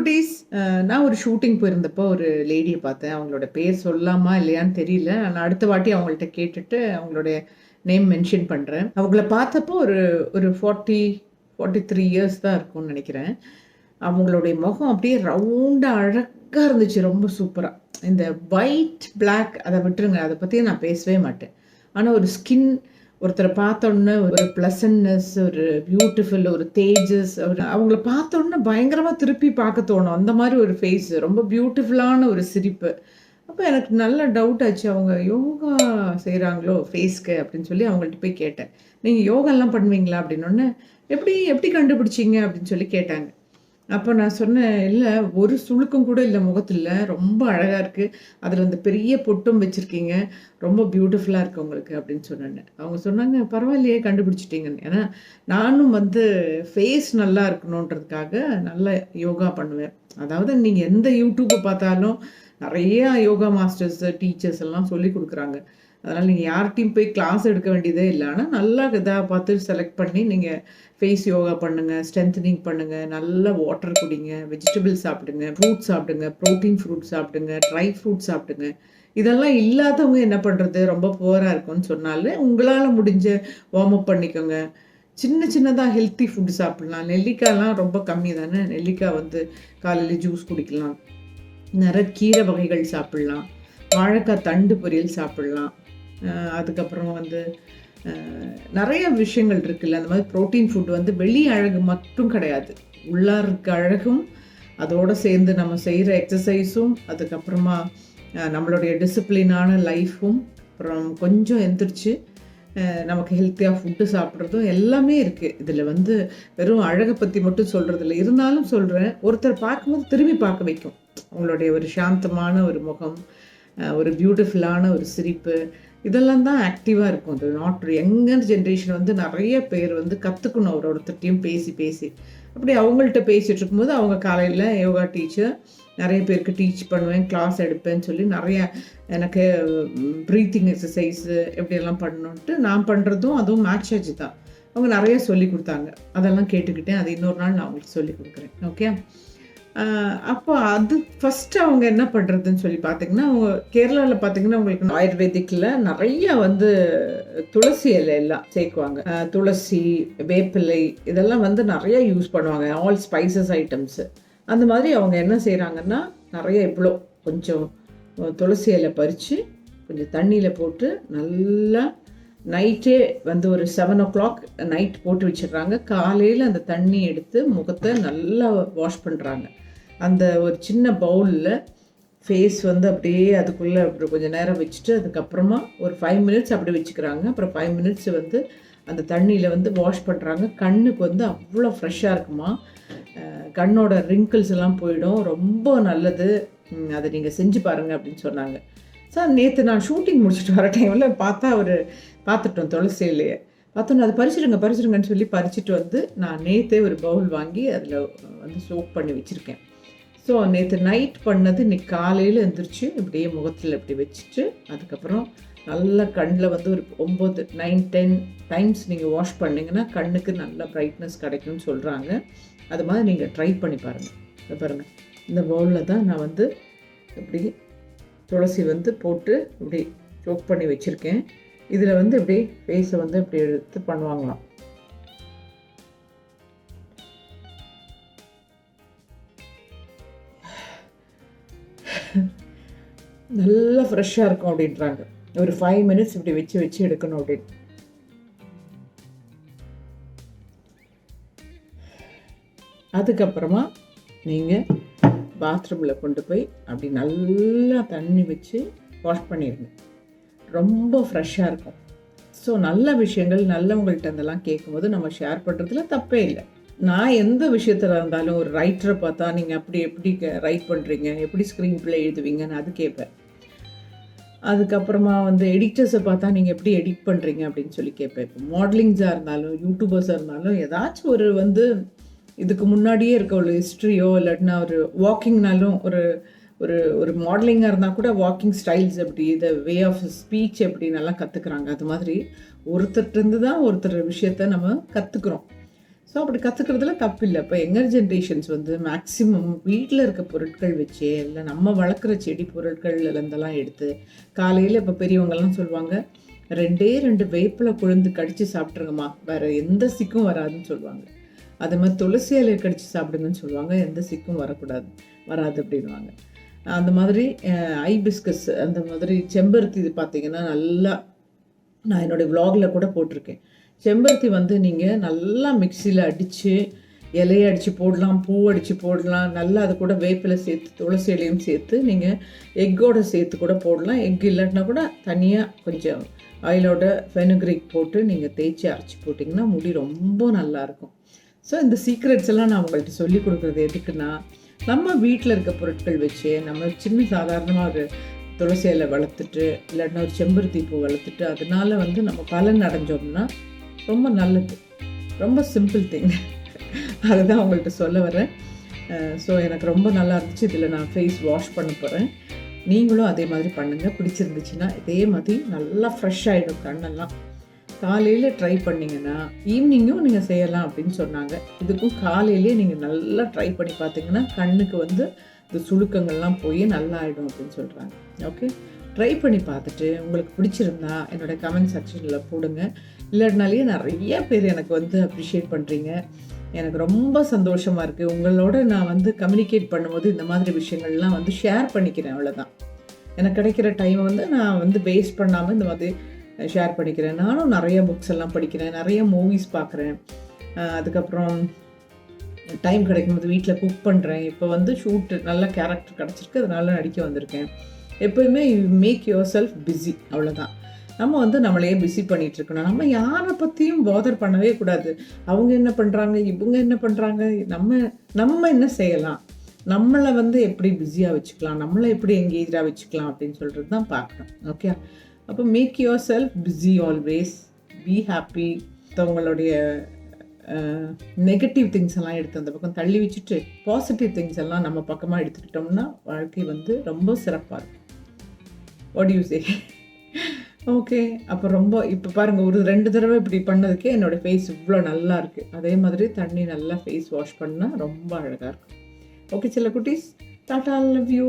குட்டீஸ் நான் ஒரு ஷூட்டிங் போயிருந்தப்போ ஒரு லேடியை பார்த்தேன். அவங்களோட பேர் சொல்லாமா இல்லையான்னு தெரியல. நான் அடுத்த வாட்டி அவங்கள்ட்ட கேட்டுட்டு அவங்களுடைய நேம் மென்ஷன் பண்ணுறேன் அவங்கள பார்த்தப்போ ஒரு ஒரு ஃபார்ட்டி ஃபார்ட்டி த்ரீ இயர்ஸ் தான் இருக்கும்னு நினைக்கிறேன். அவங்களுடைய முகம் அப்படியே ரவுண்டாக அழகாக இருந்துச்சு. ரொம்ப சூப்பராக இந்த ஒயிட் பிளாக் அதை விட்டுருங்க. அதை பற்றி நான் பேசவே மாட்டேன். ஆனால் ஒரு ஸ்கின் ஒருத்தரை பார்த்தோன்னே ஒரு ப்ளசன்னஸ் ஒரு பியூட்டிஃபுல் ஒரு தேஜஸ் ஒரு அவங்கள பார்த்தோன்னே பயங்கரமாக திருப்பி பார்க்க தோணும். அந்த மாதிரி ஒரு ஃபேஸ் ரொம்ப பியூட்டிஃபுல்லான ஒரு சிரிப்பு. அப்போ எனக்கு நல்ல டவுட் ஆச்சு. அவங்க யோகா செய்கிறாங்களோ ஃபேஸ்க்கு அப்படின்னு சொல்லி அவங்கள்ட்ட போய் கேட்டேன். நீங்கள் யோகாலாம் பண்ணுவீங்களா? அப்படின்னொன்னே எப்படி எப்படி கண்டுபிடிச்சீங்க? அப்படின்னு சொல்லி கேட்டாங்க. அப்போ நான் சொன்னேன் இல்லை ஒரு சுழுக்கம் கூட இல்லை முகத்தில். ரொம்ப அழகாக இருக்குது அதில் அந்த பெரிய பொட்டும் வச்சுருக்கீங்க. ரொம்ப பியூட்டிஃபுல்லாக இருக்குது உங்களுக்கு அப்படின்னு சொன்னேன். அவங்க சொன்னாங்க பரவாயில்லையே கண்டுபிடிச்சிட்டீங்கன்னு. ஏன்னா நானும் வந்து ஃபேஸ் நல்லா இருக்கணுன்றதுக்காக நல்லா யோகா பண்ணுவேன். அதாவது நீங்கள் எந்த யூடியூப்பை பார்த்தாலும் நிறைய யோகா மாஸ்டர்ஸ் டீச்சர்ஸ் எல்லாம் சொல்லி கொடுக்குறாங்க. அதனால் நீங்கள் யார்கிட்டையும் போய் கிளாஸ் எடுக்க வேண்டியதே இல்லை. ஆனால் நல்லா இதாக பார்த்து செலக்ட் பண்ணி நீங்கள் ஃபேஸ் யோகா பண்ணுங்கள் ஸ்ட்ரென்தனிங் பண்ணுங்கள் நல்ல வாட்டர் குடிங்க வெஜிடபிள் சாப்பிடுங்க ஃப்ரூட் சாப்பிடுங்க ப்ரோட்டீன் ஃப்ரூட் சாப்பிடுங்க ட்ரை ஃப்ரூட் சாப்பிடுங்க. இதெல்லாம் இல்லாதவங்க என்ன பண்ணுறது ரொம்ப புவராக இருக்கும்னு சொன்னாலே உங்களால் முடிஞ்ச வார்ம் அப் பண்ணிக்கோங்க. சின்ன சின்னதாக ஹெல்த்தி ஃபுட் சாப்பிடலாம். நெல்லிக்காய்லாம் ரொம்ப கம்மி தானே. நெல்லிக்காய் வந்து காலையில் ஜூஸ் குடிக்கலாம். நிறைய கீரை வகைகள் சாப்பிடலாம். வாழைக்காய் தண்டு பொரியல் சாப்பிடலாம். அதுக்கப்புறம் வந்து நிறைய விஷயங்கள் இருக்குல்ல. அந்த மாதிரி ப்ரோட்டீன் ஃபுட் வந்து வெளி அழகு மட்டும் கிடையாது. உள்ளார் இருக்க அழகும் அதோடு சேர்ந்து நம்ம செய்கிற எக்ஸசைஸும் அதுக்கப்புறமா நம்மளுடைய டிசிப்ளினான லைஃப்பும் அப்புறம் கொஞ்சம் எந்திரிச்சு நமக்கு ஹெல்த்தியாக ஃபுட்டு சாப்பிட்றதும் எல்லாமே இருக்குது இதில் வந்து வெறும் அழகை பற்றி மட்டும் சொல்கிறது இல்லை இருந்தாலும் சொல்கிறேன் ஒருத்தர் பார்க்கும்போது திரும்பி பார்க்க வைக்கும். அவங்களுடைய ஒரு சாந்தமான ஒரு முகம் ஒரு பியூட்டிஃபுல்லான ஒரு சிரிப்பு இதெல்லாம் தான் ஆக்டிவாக இருக்கும். அது நாட் யங்கர் ஜென்ரேஷன் வந்து நிறைய பேர் வந்து கற்றுக்கணும் ஒரு ஒருத்தர்ட்டையும் பேசி பேசி. அப்படி அவங்கள்ட்ட பேசிகிட்டு இருக்கும்போது அவங்க காலையில் யோகா டீச்சர் நிறைய பேருக்கு டீச் பண்ணுவேன் கிளாஸ் எடுப்பேன்னு சொல்லி நிறைய எனக்கு ப்ரீத்திங் எக்ஸசைஸு எப்படியெல்லாம் பண்ணணுன்ட்டு நான் பண்ணுறதும் அதுவும் மேட்ச் ஆச்சு தான். அவங்க நிறைய சொல்லி கொடுத்தாங்க. அதெல்லாம் கேட்டுக்கிட்டேன். அது இன்னொரு நாள் நான் அவங்களுக்கு சொல்லி கொடுக்குறேன். ஓகே அப்போ அது ஃபஸ்ட்டு அவங்க என்ன பண்ணுறதுன்னு சொல்லி பார்த்தீங்கன்னா அவங்க கேரளாவில் பார்த்தீங்கன்னா உங்களுக்கு ஆயுர்வேதிக்கில் நிறைய வந்து துளசி இலை எல்லாம் சேர்க்குவாங்க. துளசி வேப்பிலை இதெல்லாம் வந்து நிறைய யூஸ் பண்ணுவாங்க. ஆல் ஸ்பைசஸ் ஐட்டம்ஸு அந்த மாதிரி அவங்க என்ன செய்கிறாங்கன்னா நிறைய இவ்வளோ கொஞ்சம் துளசி இலை பறித்து கொஞ்சம் தண்ணியில் போட்டு நல்லா நைட்டே வந்து ஒரு செவன் ஓ கிளாக் நைட் போட்டு வச்சிடுறாங்க. காலையில் அந்த தண்ணி எடுத்து முகத்தை நல்லா வாஷ் பண்ணுறாங்க அந்த ஒரு சின்ன பவுலில் ஃபேஸ் வந்து அப்படியே அதுக்குள்ளே அப்படி கொஞ்சம் நேரம் வச்சுட்டு அதுக்கப்புறமா ஒரு ஃபைவ் மினிட்ஸ் அப்படி வச்சுக்கிறாங்க. அப்புறம் ஃபைவ் மினிட்ஸ் வந்து அந்த தண்ணியில் வந்து வாஷ் பண்ணுறாங்க கண்ணுக்கு வந்து அவ்வளோ ஃப்ரெஷ்ஷாக இருக்குமா. கண்ணோட ரிங்கிள்ஸ் எல்லாம் போயிடும். ரொம்ப நல்லது. அதை நீங்கள் செஞ்சு பாருங்கள் அப்படின்னு சொன்னாங்க. சார் நேற்று நான் ஷூட்டிங் முடிச்சுட்டு வர டைமில் பார்த்தா ஒரு பார்த்துட்டோம் துளசியிலேயே இலையை பார்த்தோன்னு பறிச்சிடுங்க பறிச்சிடுங்கன்னு சொல்லி பறிச்சுட்டு வந்து நான் நேற்றே ஒரு பவுல் வாங்கி அதில் வந்து சோப் பண்ணி வச்சுருக்கேன். ஸோ நேற்று நைட் பண்ணது இன்னைக்கு காலையில் எழுந்திரிச்சு இப்படியே முகத்தில் இப்படி வச்சுட்டு அதுக்கப்புறம் நல்ல கண்ணில் வந்து ஒரு ஒம்பது நைன் டென் டைம்ஸ் நீங்கள் வாஷ் பண்ணிங்கன்னா கண்ணுக்கு நல்ல ப்ரைட்னஸ் கிடைக்கும்னு சொல்கிறாங்க அது மாதிரி நீங்கள் ட்ரை பண்ணி பாருங்கள் பாருங்கள் இந்த பவுலில் தான் நான் வந்து இப்படி துளசி வந்து போட்டு இப்படி சோக் பண்ணி வச்சுருக்கேன். இதில் வந்து இப்படி ஃபேஸை வந்து இப்படி எடுத்து பண்ணுவாங்களாம். நல்லா ஃப்ரெஷ்ஷாக இருக்கும் அப்படின்றாங்க. ஒரு ஃபைவ் மினிட்ஸ் இப்படி வச்சு வச்சு எடுக்கணும் அப்படின்னு. அதுக்கப்புறமா நீங்கள் பாத்ரூமில் கொண்டு போய் அப்படி நல்லா தண்ணி வச்சு வாஷ் பண்ணிடுங்க ரொம்ப ஃப்ரெஷ்ஷாக இருக்கும். ஸோ நல்ல விஷயங்கள் நல்லவங்கள்ட்ட இருந்தெல்லாம் கேட்கும்போது நம்ம ஷேர் பண்ணுறதுல தப்பே இல்லை. நான் எந்த விஷயத்தில் இருந்தாலும் ஒரு ரைட்டரை பார்த்தா நீங்கள் அப்படி எப்படி ரைட் பண்ணுறீங்க எப்படி ஸ்க்ரீன் பிளே எழுதுவீங்கன்னு அது கேட்பேன் அதுக்கப்புறமா வந்து எடிட்டர்ஸை பார்த்தா நீங்கள் எப்படி எடிட் பண்ணுறீங்க அப்படின்னு சொல்லி கேட்பேன் இப்போ மாடலிங்ஸாக இருந்தாலும் யூடியூபர்ஸாக இருந்தாலும் ஏதாச்சும் ஒரு வந்து இதுக்கு முன்னாடியே இருக்க ஒரு ஹிஸ்ட்ரியோ இல்லாட்டினா ஒரு வாக்கிங்னாலும் ஒரு ஒரு ஒரு மாடலிங்காக இருந்தால் கூட வாக்கிங் ஸ்டைல்ஸ் எப்படி இந்த வே ஆஃப் ஸ்பீச் எப்படி நல்லா கற்றுக்குறாங்க அது மாதிரி ஒருத்தர்கிட்டருந்து தான் ஒருத்தர் விஷயத்த நம்ம கற்றுக்குறோம் ஸோ அப்படி கற்றுக்கிறதுல தப்பு இல்லை. இப்போ எங்கர் ஜென்ரேஷன்ஸ் வந்து மேக்ஸிமம் வீட்டில் இருக்க பொருட்கள் வச்சே இல்லை நம்ம வளர்க்குற செடி பொருட்கள்லேருந்தெல்லாம் எடுத்து காலையில் இப்போ பெரியவங்கெல்லாம் சொல்லுவாங்க ரெண்டே ரெண்டு வேப்பில் கொழுந்து கடித்து சாப்பிட்ருங்கம்மா வேறு எந்த சிக்கும் வராதுன்னு சொல்லுவாங்க அதே மாதிரி துளசி இலையை கடித்து சாப்பிடுங்கன்னு சொல்லுவாங்க. எந்த சிக்கும் வரக்கூடாது வராது அப்படின்வாங்க அந்த மாதிரி ஐ பிஸ்கஸ் அந்த மாதிரி செம்பருத்தி இது பார்த்தீங்கன்னா நல்லா நான் என்னுடைய விலாகில் கூட போட்டிருக்கேன். செம்பருத்தி வந்து நீங்கள் நல்லா மிக்சியில் அடித்து இலையை அடித்து போடலாம் பூ அடித்து போடலாம் நல்லா அது கூட வேப்பிலை சேர்த்து துளசி இலையும் சேர்த்து நீங்கள் எக்கோட சேர்த்து கூட போடலாம். எக் இல்லாட்டினா கூட தனியாக கொஞ்சம் ஆயிலோட ஃபெனுக்ரிக் போட்டு நீங்கள் தேய்ச்சி அரைச்சி போட்டிங்கன்னா முடி ரொம்ப நல்லாயிருக்கும் ஸோ இந்த சீக்ரெட்ஸ் எல்லாம் நான் உங்கள்கிட்ட சொல்லி கொடுக்குறது எதுக்குன்னா நம்ம வீட்டில் இருக்க பொருட்கள் வச்சு நம்ம சின்ன சாதாரணமாக ஒரு துளசி இலை வளர்த்துட்டு இல்லைன்னா ஒரு செம்பருத்தி பூ வளர்த்துட்டு அதனால வந்து நம்ம பலன் அடைஞ்சோம்னா ரொம்ப நல்லது. ரொம்ப சிம்பிள் திங் அதுதான் உங்கள்கிட்ட சொல்ல வரேன் ஸோ எனக்கு ரொம்ப நல்லா இருந்துச்சு. இதில் நான் ஃபேஸ் வாஷ் பண்ண போகிறேன் நீங்களும் அதே மாதிரி பண்ணுங்கள் பிடிச்சிருந்துச்சுன்னா இதே மாதிரி நல்லா ஃப்ரெஷ் ஆகிடும் கண்ணெல்லாம். காலையில் ட்ரை பண்ணிங்கன்னா ஈவினிங்கும் நீங்கள் செய்யலாம் அப்படின்னு சொன்னாங்க. இதுக்கும் காலையிலே நீங்கள் நல்லா ட்ரை பண்ணி பார்த்தீங்கன்னா கண்ணுக்கு வந்து இந்த சுழுக்கங்கள்லாம் போய் நல்லா ஆகிடும் அப்படின்னு சொல்கிறாங்க ஓகே ட்ரை பண்ணி பார்த்துட்டு உங்களுக்கு பிடிச்சிருந்தா என்னோடய கமெண்ட் செக்ஷனில் போடுங்க. இல்லைனாலேயே நிறைய பேர் எனக்கு வந்து அப்ரிஷியேட் பண்ணுறீங்க எனக்கு ரொம்ப சந்தோஷமாக இருக்குது உங்களோட நான் வந்து கம்யூனிகேட் பண்ணும்போது இந்த மாதிரி விஷயங்கள்லாம் வந்து ஷேர் பண்ணிக்கிறேன் அவ்வளோதான் எனக்கு கிடைக்கிற டைமை வந்து நான் வந்து வேஸ்ட் பண்ணாமல் இந்த மாதிரி ஷேர் பண்ணிக்கிறேன் நானும் நிறைய புக்ஸ் எல்லாம் படிக்கிறேன். நிறைய மூவிஸ் பார்க்குறேன். அதுக்கப்புறம் டைம் கிடைக்கும்போது வீட்டில் குக் பண்ணுறேன் இப்போ வந்து ஷூட்டு நல்ல கேரக்டர் கிடச்சிருக்கு. அதனால நடிக்க வந்திருக்கேன். எப்போயுமே மேக் யுவர் செல்ஃப் பிஸி அவ்வளோதான் நம்ம வந்து நம்மளையே பிஸி பண்ணிகிட்டு இருக்கணும் நம்ம யாரை பற்றியும் போதர் பண்ணவே கூடாது. அவங்க என்ன பண்ணுறாங்க இவங்க என்ன பண்ணுறாங்க நம்ம நம்ம என்ன செய்யலாம்? நம்மளை வந்து எப்படி பிஸியாக வச்சுக்கலாம்? நம்மளை எப்படி எங்கேஜாக வச்சுக்கலாம்? அப்படின்னு சொல்கிறது தான் பார்க்கணும் ஓகே அப்போ make yourself busy always be happy மற்றவங்களுடைய நெகட்டிவ் திங்ஸ் எல்லாம் எடுத்து அந்த பக்கம் தள்ளி வச்சுட்டு பாசிட்டிவ் திங்ஸ் எல்லாம் நம்ம பக்கமாக எடுத்துக்கிட்டோம்னா வாழ்க்கை வந்து ரொம்ப சிறப்பாக இருக்கும். வாட் யூ சே ஓகே அப்போ ரொம்ப இப்போ பாருங்கள் ஒரு ரெண்டு தடவை இப்படி பண்ணதுக்கே என்னோடய ஃபேஸ் இவ்வளோ நல்லா இருக்குது அதே மாதிரி தண்ணி நல்லா ஃபேஸ் வாஷ் பண்ணால் ரொம்ப அழகாக இருக்கும். ஓகே சில குட்டீஸ் டாட்டா லவ் யூ